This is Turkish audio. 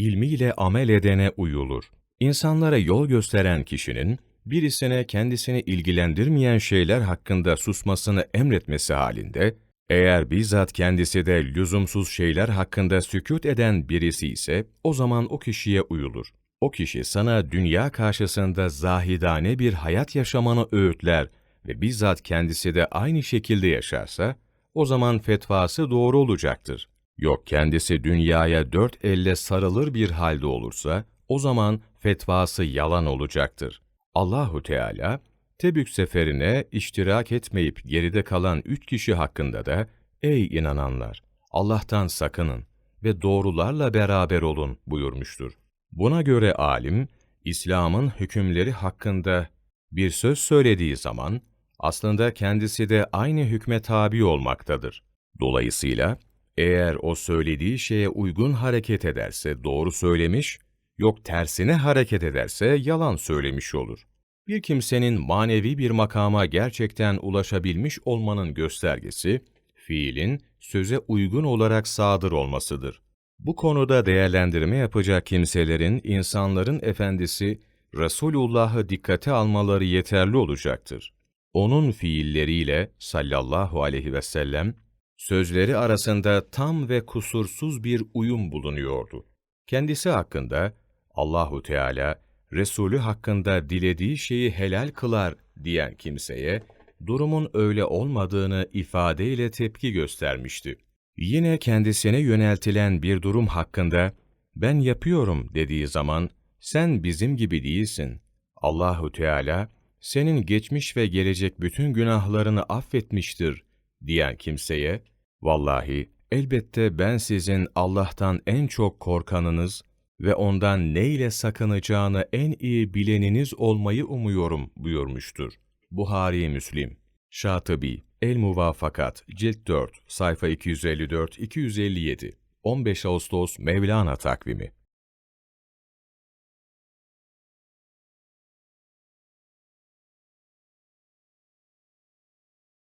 ilmiyle amel edene uyulur. İnsanlara yol gösteren kişinin, birisine kendisini ilgilendirmeyen şeyler hakkında susmasını emretmesi halinde, eğer bizzat kendisi de lüzumsuz şeyler hakkında sükût eden birisi ise, o zaman o kişiye uyulur. O kişi sana dünya karşısında zahidane bir hayat yaşamanı öğütler ve bizzat kendisi de aynı şekilde yaşarsa, o zaman fetvası doğru olacaktır. Yok kendisi dünyaya dört elle sarılır bir halde olursa, o zaman fetvası yalan olacaktır. Allahu Teala, Tebük seferine iştirak etmeyip geride kalan üç kişi hakkında da, ey inananlar, Allah'tan sakının ve doğrularla beraber olun buyurmuştur. Buna göre alim, İslam'ın hükümleri hakkında bir söz söylediği zaman, aslında kendisi de aynı hükme tabi olmaktadır. Dolayısıyla, eğer o söylediği şeye uygun hareket ederse doğru söylemiş, yok tersine hareket ederse yalan söylemiş olur. Bir kimsenin manevi bir makama gerçekten ulaşabilmiş olmanın göstergesi, fiilin söze uygun olarak sadır olmasıdır. Bu konuda değerlendirme yapacak kimselerin, insanların efendisi, Resulullah'ı dikkate almaları yeterli olacaktır. Onun fiilleriyle sallallahu aleyhi ve sellem, sözleri arasında tam ve kusursuz bir uyum bulunuyordu. Kendisi hakkında, Allahu Teala, Resulü hakkında dilediği şeyi helal kılar diyen kimseye, durumun öyle olmadığını ifadeyle tepki göstermişti. Yine kendisine yöneltilen bir durum hakkında, ben yapıyorum dediği zaman, sen bizim gibi değilsin. Allahu Teala, senin geçmiş ve gelecek bütün günahlarını affetmiştir diyen kimseye, vallahi elbette ben sizin Allah'tan en çok korkanınız ve ondan ne ile sakınacağını en iyi bileniniz olmayı umuyorum buyurmuştur. Buhari Müslim Şatıbi El Muvafakat Cilt 4 sayfa 254-257 15 Ağustos Mevlana takvimi